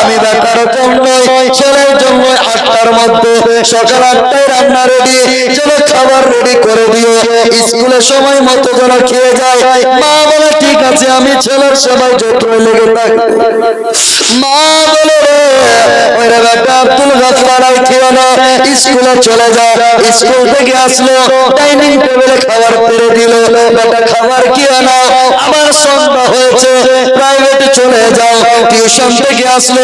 আমি বেটার জন্য ছেলের জন্য আটটার মধ্যে সকাল আটটায় রান্না রেডি যেন খাবার রেডি করে দিও স্কুলের সময় মতো যেন খেয়ে যায়। মা বলে, ঠিক আছে, আমি ছেলের সবাই যত্ন লেগে থাকি মা বলে স্কুলে স্কুল টিউশন থেকে আসলো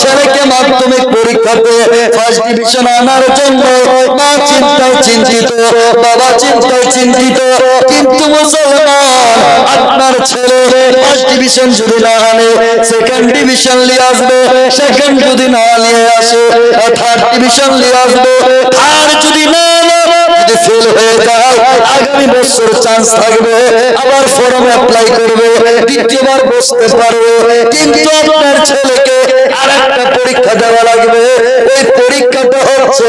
ছেলেকে মাধ্যমিক পরীক্ষাতে ফার্স্ট ডিভিশন আনার জন্য মা চিন্তায় চিন্তিত বাবা চিন্তায় চিন্তিত কিন্তু মুসলমান আপনার ছেলে ফার্স্ট ডিভিশন যদি না আনে সেকেন্ড ডিভিশন নিয়ে আসবে সেকেন্ড যদি না নিয়ে আসে থার্ড ডিভিশন নিয়ে আসবে আর যদি না আনে, যদি ফেল হয়ে যায়, আগামী বছর চান্স থাকবে, আবার ফর্ম অ্যাপ্লাই করবে, দ্বিতীয়বার বসতে পারবে, কিন্তু আপনার ছেলেকে আর পরীক্ষা দেওয়া লাগবে। ওই পরীক্ষাটা হচ্ছে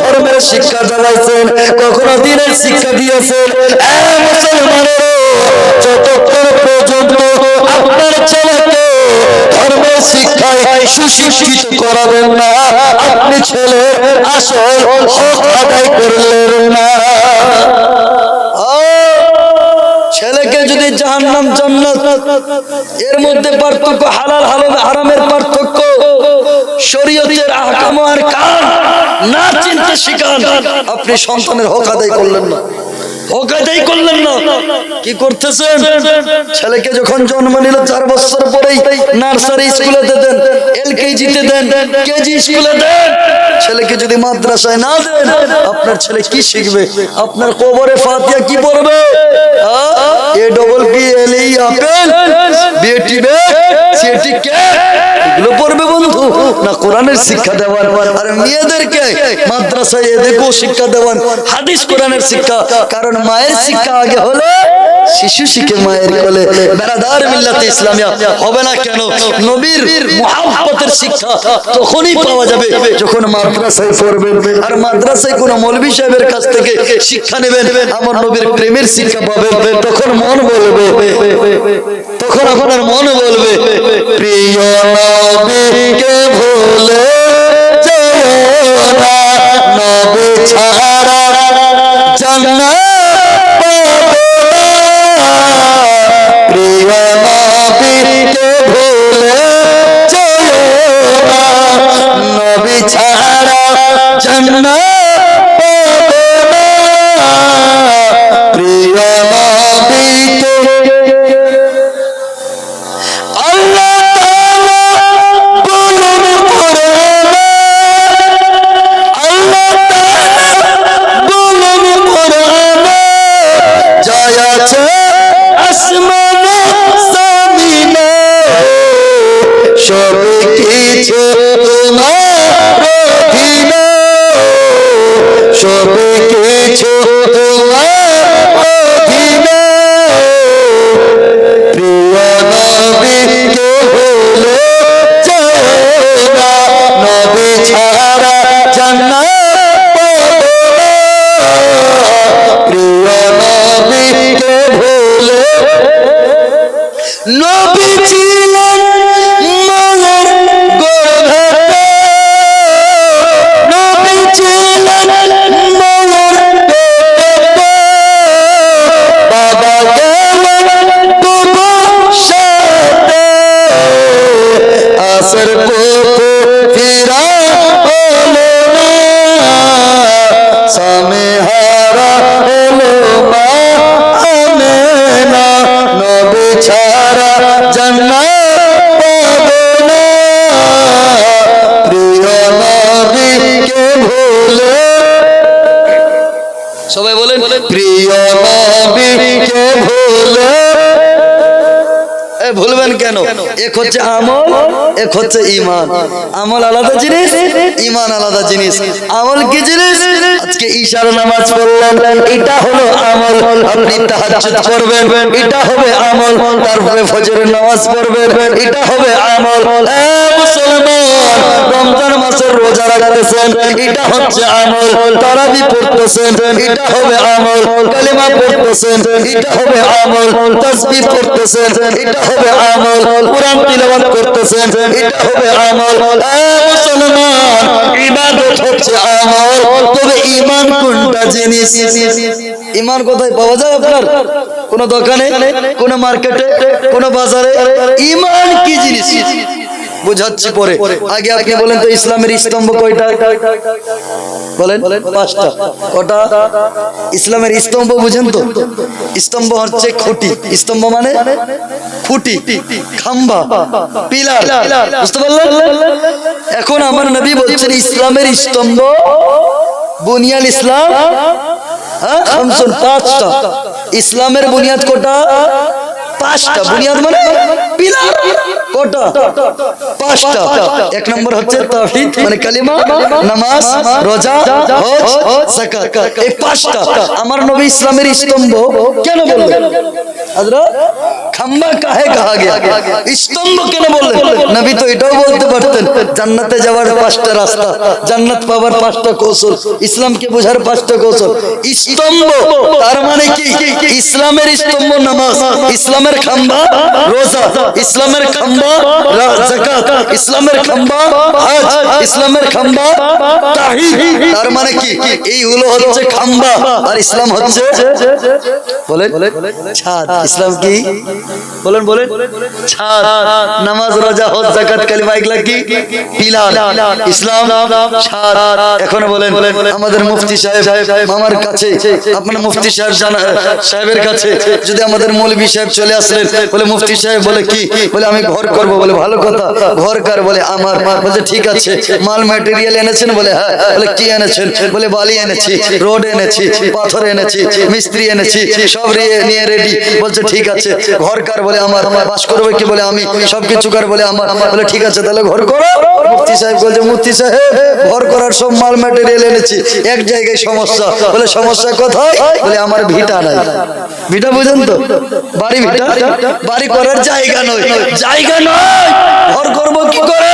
ধর্মের শিক্ষা জানাইছেন, কখনো দিনের শিক্ষা দিয়েছেন। যতক্ষণ পর্যন্ত আপনার ছেলেকে ধর্মের শিক্ষায় সুশিক্ষিত করাবেন না, আপনি ছেলের আসল আদায় করলেন না। ছেলেকে যদি জাহান্নাম জান্নাত, এর মধ্যে পার্থক্য হালাল, হারামের পার্থক্য শরীয়তের আহকাম আর কান না চিনতে শিখান। আপনি সন্তানের হক আদায় করলেন না। কি করতেছেন? ছেলেকে যখন জন্ম নিল চার বছর পরেই নার্সারি স্কুলে দেন দেন, কেজি স্কুলে দেন। ছেলেকে যদি মাদ্রাসায় না দেন, আপনার ছেলে কি শিখবে? আপনার কবরে ফাতিয়া কি পড়বে? A double B L E apple. BAT বে সিএটি কে এগুলো পড়বে বন্ধু, না কোরআনের শিক্ষা দেওয়ার। আর মেয়েদেরকে মাদ্রাসায় এদেরকেও শিক্ষা দেওয়ান হাদিস কোরআনের শিক্ষা। কারণ মায়ের শিক্ষা আগে হলে শিশু শিখে মায়ের কোলে বেড়াদার মিল্লাতে ইসলামিয়া হবে না কেন? নবীর মুহাব্বতের শিক্ষা তখনই পাওয়া যাবে যখন মাদ্রাসায় পড়বেন আর মাদ্রাসায় কোনো মৌলভী সাহেবের কাছ থেকে শিক্ষা নেবেন আমার নবীর প্রেমের শিক্ষা পাবেন তখন মন বলবে। তখন আপনার মন বলবে প্রিয় নবীকে ভুলে যেও না নবী ছাড়া জান্নাত জান্নাত স্বামী হারা হলো মা আমেনা নবী ছাড়া জান্নাত পাবে না। প্রিয় নবীকে ভুলে সবাই বলেন প্রিয় নবীকে ভুলে ভুলবেন কেন? এক হচ্ছে আমল, এক হচ্ছে ইমান আমল আলাদা জিনিস ইমান আলাদা জিনিস। আমল কি জিনিস? আজকে ঈশার নামাজ পড়লেন, এটা হলো আমল। আপনি তাহাজ্জুদ করবেন এটা হবে আমল। তারপরে ফজরের নামাজ পড়বেন, এটা হবে আমল। এ মুসলমান, রমজান মাসের রোজা রাখতেছেন, এটা হচ্ছে আমল। তারাবি পড়তেছেন, এটা হবে আমল। কালিমা পড়তেছেন, এটা হবে আমল। তাসবিহ পড়তেছেন, এটা হবে আমল। কোরআন তিলাওয়াত করতেছেন। এটা হবে আমল। মুসলমান ইবাদত হচ্ছে আমল। তবে ঈমান কোনটা জিনিস? ঈমান কোথায় পাওয়া যায় আপনার? কোন দোকানে কোন মার্কেটে কোন বাজারে? ঈমান কি জিনিস? বুঝাচ্ছি পরে। আগে আপনি বলেন তো ইসলামের স্তম্ভ কয়টা? বলেন। পাঁচটা। কটা? ইসলামের স্তম্ভ বুঝেন তো। স্তম্ভ হচ্ছে খুঁটি। স্তম্ভ মানে খুঁটি, খাম্বা, পিলার। বুঝতে পারলেন? এখন আমার নবী বলছেন, ইসলামের স্তম্ভ বুনিয়াল ইসলাম হ্যাঁ? খামসুন পাঁচটা। ইসলামের বুনিয়াদ কোটা? পাঁচটা। বুনিয়াদ মানে পিলার। কটা পাঁচটা। এক নম্বর হচ্ছে তাওহীদ মানে কালিমা নামাজ রোজা হজ যাকাত। এই পাঁচটা। আমার নবী ইসলামের স্তম্ভ কেন বললেন? হযরত খাম্বা কাহে কাহা গয়া? স্তম্ভ কেন বললেন? নবী তো এটাও বলতে পারতেন, জান্নাতে যাওয়ার পাঁচটা রাস্তা, জান্নাত পাওয়ার পাঁচটা কৌশল, ইসলামকে বোঝার পাঁচটা কৌশল। স্তম্ভ, তার মানে কি? ইসলামের স্তম্ভ নামাজ, ইসলামের খাম্বা রোজা, ইসলামের খাম্বা যাকাত, ইসলামের খাম্বা হজ, ইসলামের খাম্বা তার মানে কি? এইগুলো হচ্ছে খাম্বা, আর ইসলাম হচ্ছে বলেন। ইসলাম কি? বলেন বলেন। নামাজ, রোজা, হজ, যাকাত, কালিমা, এগুলা কি? পিলার ইসলাম, ছাদ। এখন বলেন, আমাদের মুফতি সাহেব, মামার কাছে, আপনার মুফতি সাহেব জানা, সাহেবের কাছে, যদি আমাদের মৌলভী সাহেব চলে আসলেন, বলে মুফতি সাহেব বলে কি? বলে আমি ঘর করব, বলে ভালো কথা। ঘর কার? বলে আমার। বলছে, ঠিক আছে। মাল ম্যাটেরিয়াল এনেছেন? বলে হ্যাঁ। বলে, কি এনেছেন? বলে, বালি এনেছি, রোড এনেছি, পাথর এনেছি, মিস্ত্রি এনেছি, সব নিয়ে রেডি বলছে, ঠিক আছে। ঘর কার বলে আমার বাস করবে কি বলে আমি সব কিছু কার বলে আমার। বলে, ঠিক আছে, তাহলে ঘর করো। মুফতি সাহেব বলছে, মুফতি সাহেব, ঘর করার সব মাল ম্যাটেরিয়াল এনেছি। এক জায়গায় সমস্যা। বলে, সমস্যা কোথায়? বলে, আমার ভিটা নাই। ভিটা বুঝেন তো? বাড়ি ভিটা? বাড়ি করার জায়গা নয়। জায়গা নয়! ঘর করব কি করে?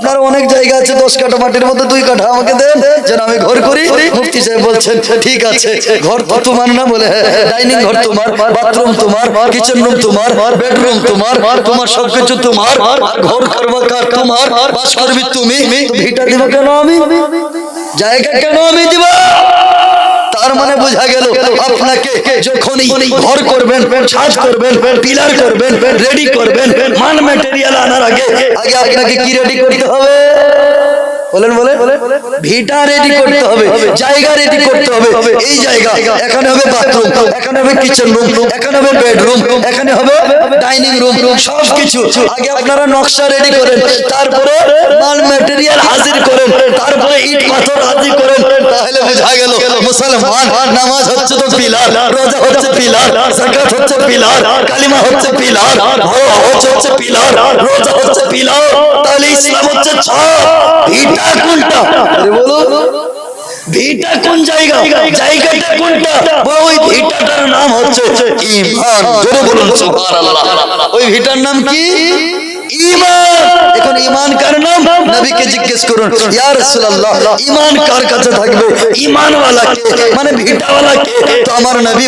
আপনার অনেক জায়গা আছে, দশ কাঠা মাটির মধ্যে দুই কাঠা আমাকে দেন। যেন আমি ঘর করি। মুফতি সাহেব বলছেন, ঠিক আছে, ঘর তো তোমার না? বলে ডাইনিং ঘর তোমার, বাথরুম তোমার, কিচেন রুম তোমার, বেডরুম তোমার তোমার সবকিছু তোমার, ঘর করবা কার তোমার বাস করবি তুমি ভিটা দিব কেন আমি? জায়গা কেন আমি দিব? তার মানে বোঝা গেল আপনাকে যখনই ঘর করবেন ছাদ করবেন পিলার করবেন রেডি করবেন মান ম্যাটেরিয়াল আনার আগে। আগে আপনাকে কি রেডি করতে হবে? বলেন বলেন ভিটা রেডি করতে হবে জায়গা রেডি করতে হবে। এই জায়গা এখানে হবে বাথরুম এখানে হবে কিচেন রুম এখানে হবে বেডরুম এখানে হবে ডাইনিং রুম সব কিছু আগে আপনারা নকশা রেডি করেন তারপরে মাল ম্যাটেরিয়াল হাজির করেন তারপরে ইট পাথর হাজির করেন তাহলে বোঝা গেল মুসলমান নামাজ হচ্ছে তো পিলার রোজা হচ্ছে পিলার যাকাত হচ্ছে পিলার কালিমা হচ্ছে পিলার হজ হচ্ছে পিলার রোজা হচ্ছে পিলার তাহলে ইসলাম হচ্ছে ছাদ ভিটা কোনটা? বলো। ভিটা কোন জায়গা? জায়গাটা কোনটা? বলো ওই ভিটাটার নাম হচ্ছে ঈমান জোরে বলুন সুবহানাল্লাহ। ওই ভিটার নাম কি? ঈমান। এখন ঈমান কার নাম? নবীকে জিজ্ঞেস করুন, ইয়া রাসূলুল্লাহ, ঈমান কার কাছে থাকবে? ওয়ালা কে? মানে ভিটা ওয়ালা কে? তো আমার নবী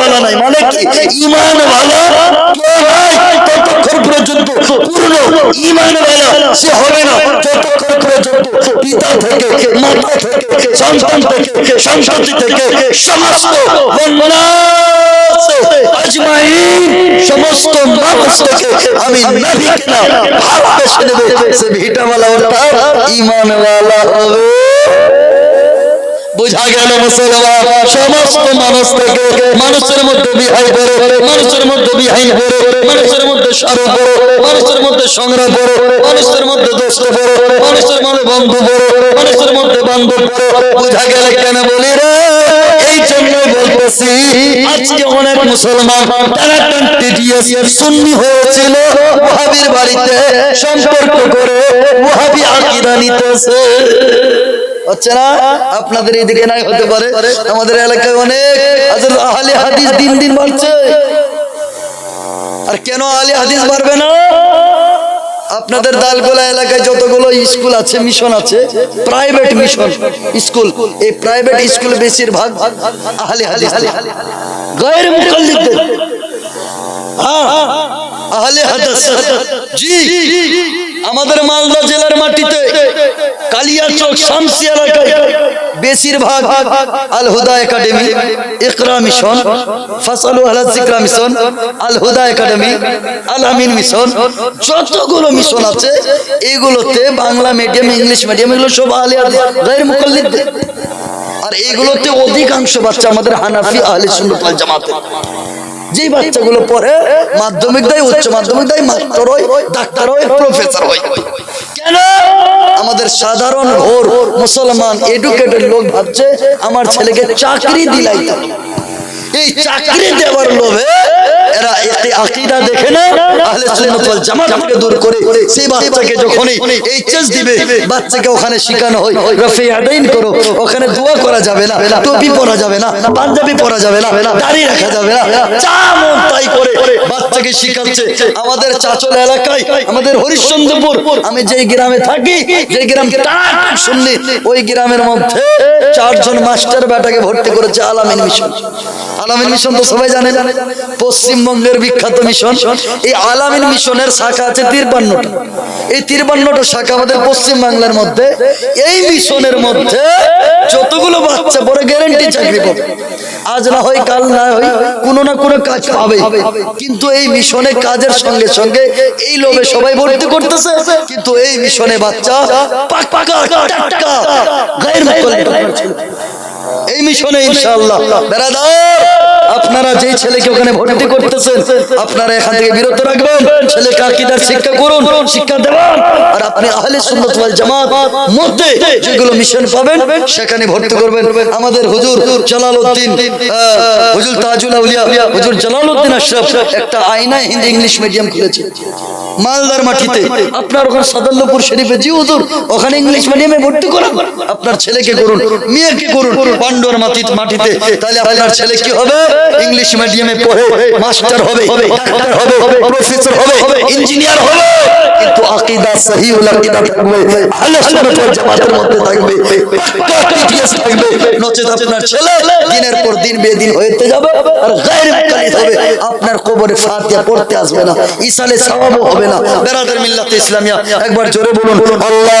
ওয়ালা নাই মানে কেউ নাই ততক্ষণ পর্যন্ত পূর্ণ ইমান সে হবে না। যতক্ষণ পর্যন্ত পিতা থেকে, মাতা থেকে, সন্তান থেকে সন্ততি থেকে, সমস্ত সমস্ত মানুষ থেকে আমি নবীকে না, ভালোবেসে নেবে। সে ভিটাওয়ালা অর্থাৎ ইমানওয়ালা হবে। বোঝা গেল মুসলমান, সমস্ত মানুষ থেকে মানুষের মধ্যে বিহাই করে, মানুষের মধ্যে বিহাই করে, মানুষের মধ্যে সারু করো, মানুষের মধ্যে সংগ্রাম করো, মানুষের মধ্যে দোস্ত করো, মানুষের মধ্যে বন্ধু করো, মানুষের মধ্যে বান্ধব করো। বোঝা গেল কেন বলি রে? এই জন্য বলতেছি, আজকে অনেক মুসলমান, তারা টিটিএস সুন্নি হয়েছিল ওহাবির বাড়িতে সম্পর্ক করে ওহাবি আকীদা নিতেছে। হচ্ছে না? আপনাদের এইদিকে নাই হতে পারে। আমাদের এলাকায় অনেক আহলে হাদিস দিন দিন বাড়ছে। আর কেন আহলে হাদিস বাড়বে না? আপনাদের দালগোলা এলাকায় যতগুলো স্কুল আছে, মিশন আছে প্রাইভেট মিশন, স্কুল। এই প্রাইভেট স্কুল বেশিরভাগ আহলে হাদিস। গায়ের মুকাল্লিদদের হ্যাঁ। আহলে আমাদের মালদা জেলার মাটিতে কালিয়াচক শামসি এলাকায় বেশিরভাগ আল হুদা একাডেমি, ইকরা মিশন, ফাসালু আহলা জিকরা mission, Al Huda academy, Al Amin mission, যতগুলো মিশন আছে, এগুলোতে বাংলা মিডিয়াম, ইংলিশ মিডিয়াম, এগুলো সব মুকাল্লিদদের আর এগুলোতে অধিকাংশ বাচ্চা আমাদের হানাফি, আহলে ওয়াল জামাতের যেই বাচ্চাগুলো পড়ে, মাধ্যমিক দেয়, উচ্চ মাধ্যমিক দেয় মাস্টার হয় ডাক্তার হয় প্রফেসর হয় কেন? আমাদের সাধারণ ঘোর মুসলমান এডুকেটেড লোক ভাবছে, আমার ছেলেকে চাকরি দিলাই এই চাকরি দেওয়ার লোভে এরা আকীদা দেখে না, আহলে সুন্নাত ওয়াল জামাতকে দূর করে সেই বাচ্চাকে যখনই এইচএস দিবে, বাচ্চাকে ওখানে হয় রফি আদাইন করো, ওখানে দোয়া করা যাবে না, টুপি পরা যাবে না, পাঞ্জাবি পরা যাবে না, দাড়ি রাখা যাবে না, যা মন তাই করে বাচ্চাকে আমাদের চাচল এলাকায়, আমাদের হরিশ্চন্দ্রপুর, আমি যেই গ্রামে থাকি যে গ্রাম শুনলি, ওই গ্রামের মধ্যে চারজন মাস্টার বেটাকে ভর্তি করেছে আলামিন মিশন। আলামিন মিশন তো সবাই জানেন পশ্চিমবঙ্গের বিখ্যাত মিশন, এই আলামিন মিশনের শাখা আছে তিরপান্নটা। এই তিরপান্নটা শাখা আমাদের পশ্চিম বাংলার মধ্যে। এই মিশনের মধ্যে যতগুলো বাচ্চা পরে গ্যারেন্টি চাকরি পাবে। আজ না হয়, কাল না হয়, কোনো না কোনো কাজ পাবে। কিন্তু এই মিশনে কাজের সঙ্গে সঙ্গে এই লোভে সবাই ভর্তি করতেছে। কিন্তু এই মিশনে বাচ্চা পাক্কা টাটকা গায়ের এই মিশনে ইনশাআল্লাহ। বেরাদার, আপনারা যেই ছেলেকে ওখানে ভর্তি করতেছেন, আপনারা এখান থেকে বিরত রাখবেন। ছেলেকে আকীদার শিক্ষা করুন, শিক্ষা দেবেন আর আপনি আহলে সুন্নাত ওয়াল জামাত মধ্যে যেগুলো মিশন পাবেন, সেখানে ভর্তি করবেন। আমাদের হুজুর জালালউদ্দিন হুজুর তাজুল আউলিয়া, হুজুর জালালউদ্দিন আশরাফ একটা আয়না হিন্দি ইংলিশ মিডিয়াম খুলেছে। মালদার মাটিতে। আপনার ওখানে সাদাল্লপুর শরীফে, জি হুজুর, ওখানে ইংলিশ মিডিয়ামে ভর্তি করুন। আপনার ছেলেকে করুন, মেয়েকে করুন পান্ডুয়ার মাটিতে মাটিতে তাহলে আপনার ছেলে কি হবে? ইংলিশ মিডিয়ামে পড়ে মাস্টার হবে ডাক্তার হবে প্রফেসর হবে ইঞ্জিনিয়ার হবে কিন্তু আকীদা সহিউল আকীদা থাকবে আহলে সুন্নাত ওয়াল জামাতের মধ্যে থাকবে থাকবে। নচেত আপনার ছেলে দিনের পর দিন বেদিন হইতে যাবে আর গায়ের মুকাল্লিদ হবে। আপনার কবরে ফাতিহা পড়তে আসবে না ইসালে সওয়াবও হবে না। বেরাদার মিল্লাতে ইসলামিয়া একবার জোরে বলুন আল্লাহ